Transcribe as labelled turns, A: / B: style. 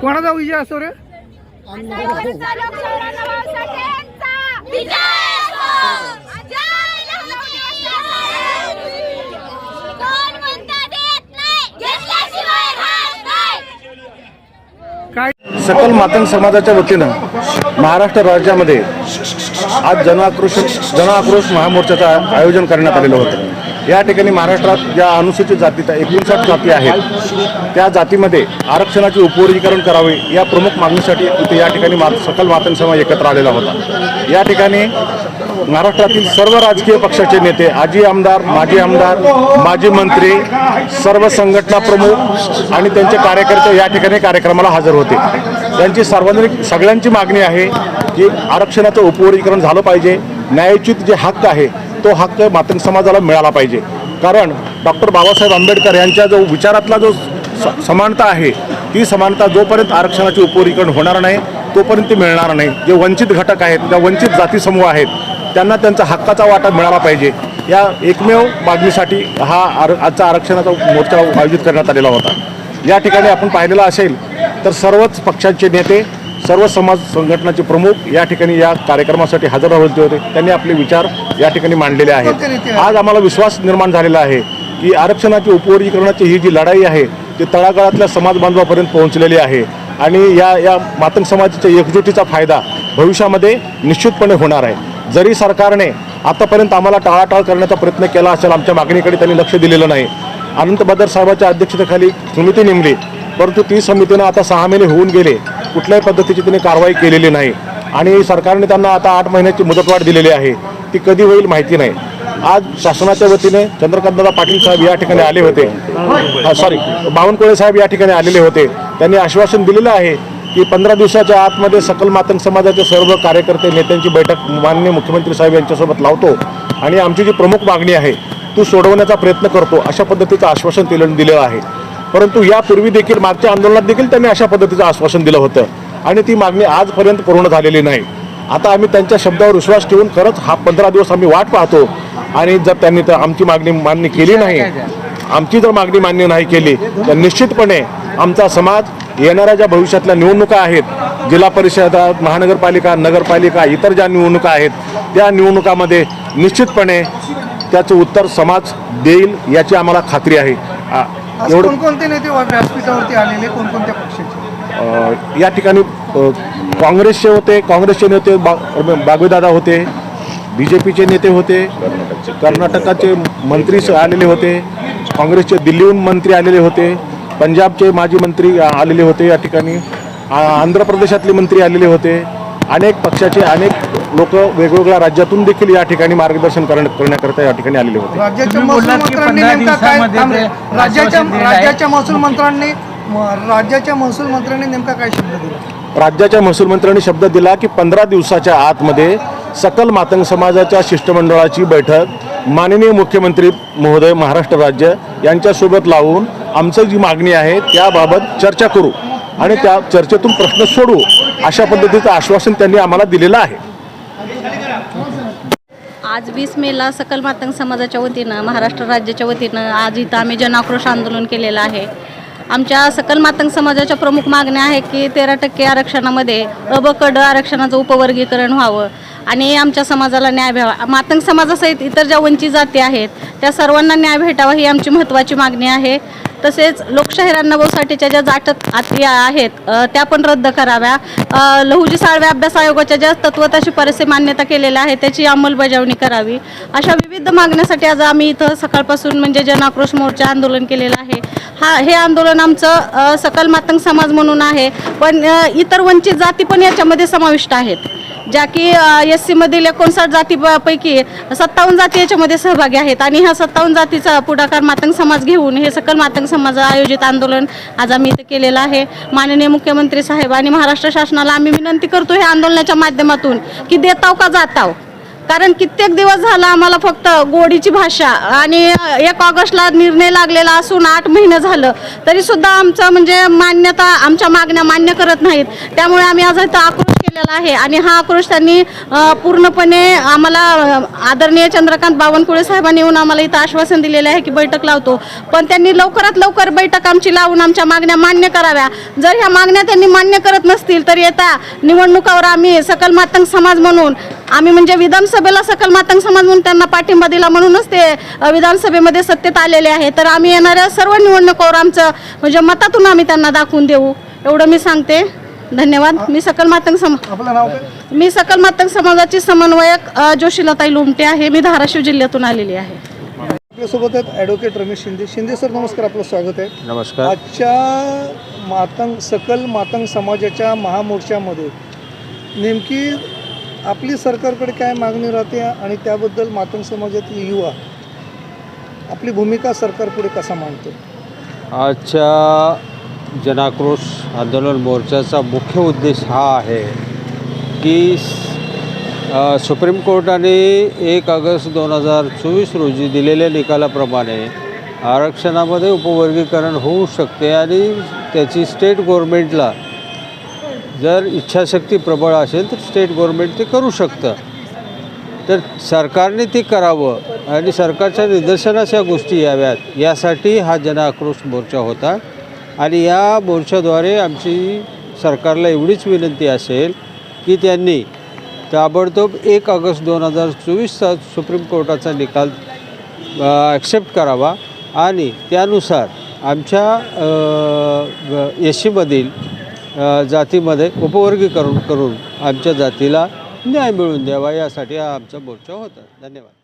A: कोणाचा विजय असो रे
B: सर्वोच्च लोकशाहीर अण्णाभाऊ साठेंचा विजय असो जय लहुजी कोण म्हणता देत नाही? घेतल्याशिवाय राहत नाही!
A: काय?
C: सकल मातंग समाजाच्या वतीनं महाराष्ट्र राज्यामध्ये आज जनआक्रोश जनआक्रोश महामोर्चाचं आयोजन करण्यात आलेलं होतं. या ठिकाणी महाराष्ट्रात ज्या अनुसूचित जाती एकोणसाठ जाती आहेत त्या जातीमध्ये आरक्षणाचे उपवर्गीकरण करावे या प्रमुख मागणीसाठी इथे या ठिकाणी मा सकल मातंग समाज एकत्र आलेला होता. या ठिकाणी महाराष्ट्रातील सर्व राजकीय पक्षाचे नेते आजी आमदार माजी आमदार माजी मंत्री सर्व संघटना प्रमुख आणि त्यांचे कार्यकर्ते या ठिकाणी कार्यक्रमाला हजर होते. त्यांची सार्वजनिक सगळ्यांची मागणी आहे की आरक्षणाचं उपवर्गीकरण झालं पाहिजे. न्यायोचित जे हक्क आहे तो हक्क मातंग समाजाला मिळाला पाहिजे. कारण डॉक्टर बाबासाहेब आंबेडकर यांच्या जो विचारातला जो स- समानता आहे ती समानता जोपर्यंत आरक्षणाचे उपरीकरण होणार नाही तोपर्यंत ती मिळणार नाही. जे वंचित घटक आहेत त्या वंचित जाती समूह आहेत त्यांना त्यांचा हक्काचा वाटा मिळाला पाहिजे. या एकमेव मागणीसाठी हा आर आजचा आरक्षणाचा मोर्चा आयोजित करण्यात आलेला होता. या ठिकाणी आपण पाहिलेलं असेल तर सर्वच पक्षांचे नेते सर्व समाज संघटनाचे प्रमुख या ठिकाणी या कार्यक्रमासाठी हजर राहिले होते. त्यांनी आपले विचार या ठिकाणी मांडलेले आहेत. आज आम्हाला विश्वास निर्माण झालेला आहे की आरक्षणाची उपवर्गीकरणाची ही जी लढाई आहे ती तळागाळातल्या समाज बांधवापर्यंत पोहोचलेली आहे. आणि या या मातंग समाजाच्या एकजुटीचा फायदा भविष्यामध्ये निश्चितपणे होणार आहे. जरी सरकारने आतापर्यंत आम्हाला टाळाटाळ करण्याचा प्रयत्न केला असेल आमच्या मागणीकडे त्यांनी लक्ष दिलेलं नाही. अनंत बदर साहेबांच्या अध्यक्षतेखाली समिती नेमली परंतु ती समितीनं आता सहा महिने होऊन गेले. कुठल्याही पद्धतीची त्यांनी कारवाई केलेली नाही. आणि सरकारने त्यांना आता आठ महिन्याची मुदतवाढ दिलेली आहे. ती कधी होईल माहिती नाही. आज शासनाच्या वतीने चंद्रकांतदादा पाटील साहेब या ठिकाणी आले होते. सॉरी बावनकुळे साहेब या ठिकाणी आलेले होते. त्यांनी आश्वासन दिलेलं आहे की पंधरा दिवसाच्या आतमध्ये सकल मातंग समाजाचे सर्व कार्यकर्ते नेत्यांची बैठक माननीय मुख्यमंत्री साहेब यांच्यासोबत लावतो. आणि आमची जी प्रमुख मागणी आहे तू सोडवण्याचा प्रयत्न करतो अशा पद्धतीचं आश्वासन दिलं दिलेलं आहे. परंतु यापूर्वी देखील मागच्या आंदोलनात देखील त्यांनी अशा पद्धतीचं आश्वासन दिलं होतं. आणि ती मागणी आजपर्यंत पूर्ण झालेली नाही. आता आम्ही त्यांच्या शब्दावर विश्वास ठेवून खरंच हा पंधरा दिवस आम्ही वाट पाहतो. आणि जर त्यांनी तर आमची मागणी मान्य केली नाही आमची जर मागणी मान्य नाही केली तर निश्चितपणे आमचा समाज येणाऱ्या ज्या भविष्यातल्या निवडणुका आहेत जिल्हा परिषद महानगरपालिका नगरपालिका इतर ज्या निवडणुका आहेत त्या निवडणुकामध्ये निश्चितपणे त्याचं उत्तर समाज देईल याची आम्हाला खात्री आहे. एवढं
A: कोणकोणते नेते व्यासपीठावरती आलेले कोणकोणत्या पक्षाचे?
C: या ठिकाणी काँग्रेसचे होते काँग्रेसचे नेते बागवेदादा होते बी जे पीचे नेते होते कर्नाटकाचे मंत्री आलेले होते काँग्रेसचे दिल्लीहून मंत्री आलेले होते पंजाबचे माजी मंत्री आलेले होते या ठिकाणी आंध्र प्रदेशातले मंत्री आलेले होते अनेक पक्षाचे अनेक लोक वेगवेगळ्या राज्यातून देखील या ठिकाणी मार्गदर्शन करण करण्याकरता या ठिकाणी आलेले होते
A: राज्याच्या
D: तुम्ही
A: महसूल
D: बोललात की
A: मंत्र्यांनी नेमका काय थांबले. राज्याच्या. राज्याच्या महसूल मंत्र्यांनी म- राज्याच्या महसूल मंत्र्यांनी नेमका काय शब्द दिला
C: राज्याच्या महसूल मंत्र्यांनी शब्द दिला की पंधरा दिवसाच्या आतमध्ये सकल मातंग समाजाच्या शिष्टमंडळाची बैठक माननीय मुख्यमंत्री महोदय महाराष्ट्र राज्य यांच्यासोबत लावून आमचं जी मागणी आहे त्याबाबत चर्चा करू आणि त्या चर्चेतून प्रश्न सोडू अशा पद्धतीचं आश्वासन त्यांनी आम्हाला दिलेलं आहे.
E: आज वीस मेला सकल मातंग समाजाच्या वतीनं महाराष्ट्र राज्याच्या वतीनं आज इथं आम्ही जनाक्रोश आंदोलन केलेलं आहे. आमच्या सकल मातंग समाजाच्या प्रमुख मागण्या आहे की तेरा टक्के आरक्षणामध्ये अबकड आरक्षणाचं उपवर्गीकरण व्हावं आणि आमच्या समाजाला न्याय भेवा मातंग समाजासहित इतर ज्या वंचित जाती आहेत त्या सर्वांना न्याय भेटावा ही आमची महत्त्वाची मागणी आहे. तसेच लोकशाहीर अण्णाभाऊ साठेच्या ज्या जाटत आत्या आहेत त्या पण रद्द कराव्या. लहुजी साळवे अभ्यास आयोगाच्या ज्या तत्वता शिफारसी मान्यता केलेल्या आहे त्याची अंमलबजावणी करावी. अशा विविध मागण्यासाठी आज आम्ही इथं सकाळपासून म्हणजे जनआक्रोश मोर्चा आंदोलन केलेलं आहे. हा हे आंदोलन आमचं सकल मातंग समाज म्हणून आहे. पण इतर वंचित जाती पण याच्यामध्ये समाविष्ट आहेत. ज्या की एस सीमधील एकोणसाठ जातीपैकी सत्तावन्न जाती याच्यामध्ये सहभागी आहेत. आणि ह्या सत्तावन्न जातीचा पुढाकार मातंग समाज घेऊन हे सकल मातंग समाज आयोजित आंदोलन आज आम्ही इथं केलेलं आहे. माननीय मुख्यमंत्री साहेब आणि महाराष्ट्र शासनाला आम्ही विनंती करतो हे आंदोलनाच्या माध्यमातून की देताव का जाताव? कारण कित्येक दिवस झाला आम्हाला फक्त गोडीची भाषा आणि एक ऑगस्टला निर्णय लागलेला असून आठ महिने झालं तरीसुद्धा आमचं म्हणजे मान्यता आमच्या मागण्या मान्य करत नाहीत. त्यामुळे आम्ही आज इथं आक्रोश केलेला आहे. आणि हा आक्रोश त्यांनी पूर्णपणे आम्हाला आदरणीय चंद्रकांत बावनकुळे साहेबांनी येऊन आम्हाला इथं आश्वासन दिलेलं आहे की बैठक लावतो. पण त्यांनी लवकरात लवकर बैठक आमची लावून आमच्या मागण्या मान्य कराव्या. जर ह्या मागण्या त्यांनी मान्य करत नसतील तर येता निवडणुकावर आम्ही सकल मातंग समाज म्हणून आम्ही म्हणजे विधानसभेला सकल मातंग समाज म्हणून त्यांना पाठिंबा दिला म्हणूनच ते विधानसभेमध्ये सत्तेत आलेले आहे. तर आम्ही येणाऱ्या सर्व निवडणुकावर आमचं म्हणजे मतातून आम्ही त्यांना दाखवून देऊ. एवढं मी सांगते. धन्यवाद. मी सकल मातंग सम
A: आपलं नाव काय?
E: मी सकल मातंग समाजाची समन्वयक अ, जोशीलताई लोमटे आहे. मी धाराशिव जिल्ह्यातून आलेली आहे.
A: आपल्यासोबत आहेत ॲडव्होकेट रमेश शिंदे. शिंदे सर नमस्कार. आपलं स्वागत आहे.
D: नमस्कार.
A: आजच्या मातंग सकल मातंग समाजाच्या महामोर्चामध्ये नेमकी आपली सरकारकडे काय मागणी राहते आणि त्याबद्दल मातंग समाजातील युवा आपली भूमिका सरकारपुढे कसा मांडतो?
D: आजच्या जनाक्रोश आंदोलन मोर्चाचा मुख्य उद्देश हा आहे की सुप्रीम कोर्टाने एक ऑगस्ट दोन हजार चोवीस रोजी दिलेल्या निकालाप्रमाणे आरक्षणामध्ये उपवर्गीकरण होऊ शकते आणि त्याची स्टेट गव्हर्मेंटला जर इच्छाशक्ती प्रबळ असेल तर स्टेट गव्हर्मेंट ते करू शकतं. तर सरकारने ते करावं आणि सरकारच्या निदर्शनास या गोष्टी याव्यात. यासाठी हा जनआक्रोश मोर्चा होता. आणि या मोर्चाद्वारे आमची सरकारला एवढीच विनंती असेल की त्यांनी ताबडतोब एक ऑगस्ट दोन हजार चोवीसचा सुप्रीम कोर्टाचा निकाल ॲक्सेप्ट करावा आणि त्यानुसार आमच्या एस सीमधील जातीमध्ये उपवर्गीकरण करून आमच्या जातीला न्याय मिळवून द्यावा यासाठी हा आमचा मोर्चा होता. धन्यवाद.